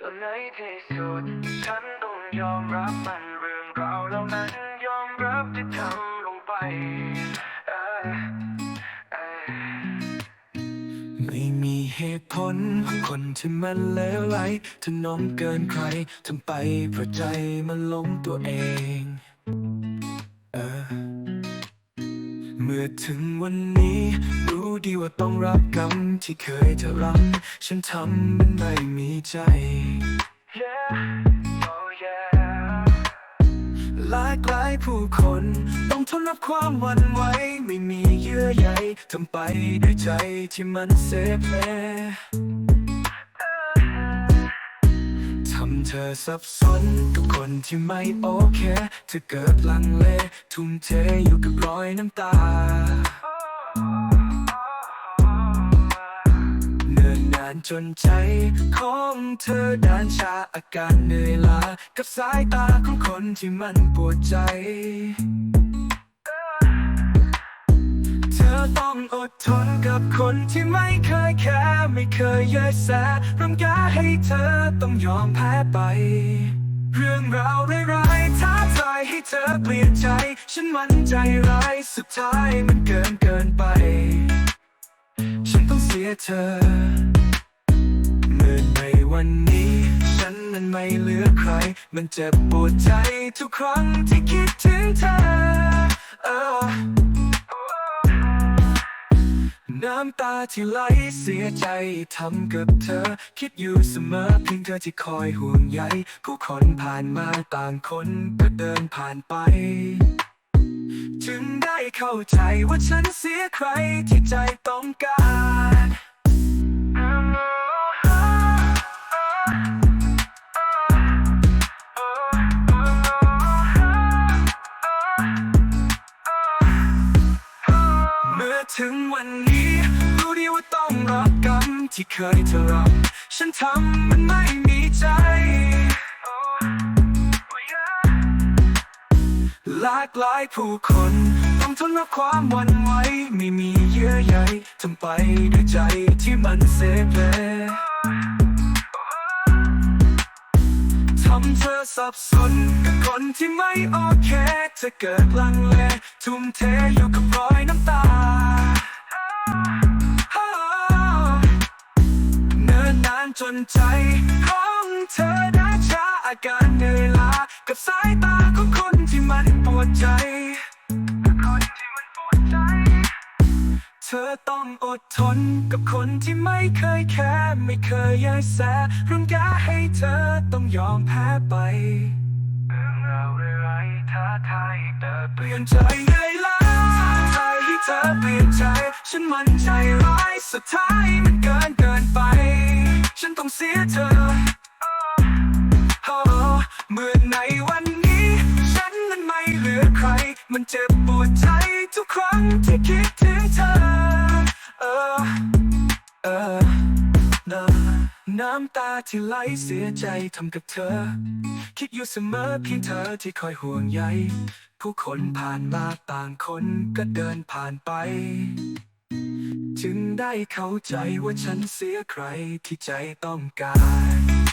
แล้วในที่สุดฉันต้องยอมรับมันเรื่องราวเหล่านั้นยอมรับที่ทำลงไปเอ้ยเอ้ยไม่มีเหตุผลคนที่มันเลวไหลถนอมเกินใครทำไปเพราะใจมันหลงตัวเอง เมื่อถึงวันนี้ รู้ดีว่าต้องรับกรรมที่เคยจะรับฉันทำมันไม่มีใจ Yeah oh yeah หลายหลายผู้คน ต้องทนรับความหวันไหวไม่มีเยื่อใยทำไปด้วยใจที่มันเซฟแล ทำเธอสับสนกับคนที่ไม่โอเค เธอเกิดลังเล ทุ่มเทอยู่กับรอยน้ำตา เนินนานจนใจของเธอด้านชาอาการเหนื่อยล้ากับสายตาของคนที่มันปวดใจ อดทนกับคนที่ไม่เคยแค่ไม่เคยเยอะแสรังแกให้เธอต้องยอมแพ้ไป เรื่องราวร้ายๆท้าทายให้เธอเปลี่ยนใจ ฉันมันใจร้ายสุดท้ายมันเกินเกินไป ฉันต้องเสียเธอเมื่อในวันนี้ ฉันนั้นไม่เหลือใคร มันเจ็บปวดใจทุกครั้งที่คิดถึงเธอเออ น้ำตาที่ไหลเสียใจทำกับเธอ คิดอยู่เสมอเพียงเธอที่คอยห่วงใยผู้คนผ่านมาต่างคนก็เดินผ่านไปจึงได้เข้าใจว่าฉันเสียใครที่ใจต้องการ ถึงวันนี้รู้ดีว่าต้องรับกรรมที่เคยเธอรับฉันทำมันไม่มีใจ หลากหลายผู้คน ต้องทนรับความวันไหวไม่มีเยื่อใยทำไปด้วยใจที่มันเซฟเลทำเธอสับสนกับคนที่ไม่โอเคเธอเกิดลังเลทุ่มเทอยู่กับรอย นานใจของเธอได้ชาอาการเหนื่อยล้ากับสายตาของคนที่มันปวดใจ เธอต้องอดทนกับคนที่ไม่เคยแค่ไม่เคยยายแสรังแกให้เธอต้องยอมแพ้ไปเรื่องราวร้ายท้าทายให้เติบเปลี่ยนใจไงล่ะใจให้เธอเปลี่ยนใจ ฉันมันใจร้ายสุดท้าย มันเจ็บปวดใจทุกครั้งที่คิดถึงเธอ เออ เออน้ำน้ำตาที่ไหลเสียใจทำกับเธอ คิดอยู่เสมอเพียงเธอที่คอยห่วงใย ผู้คนผ่านมาต่างคนก็เดินผ่านไป จึงได้เข้าใจว่าฉันเสียใครที่ใจต้องการ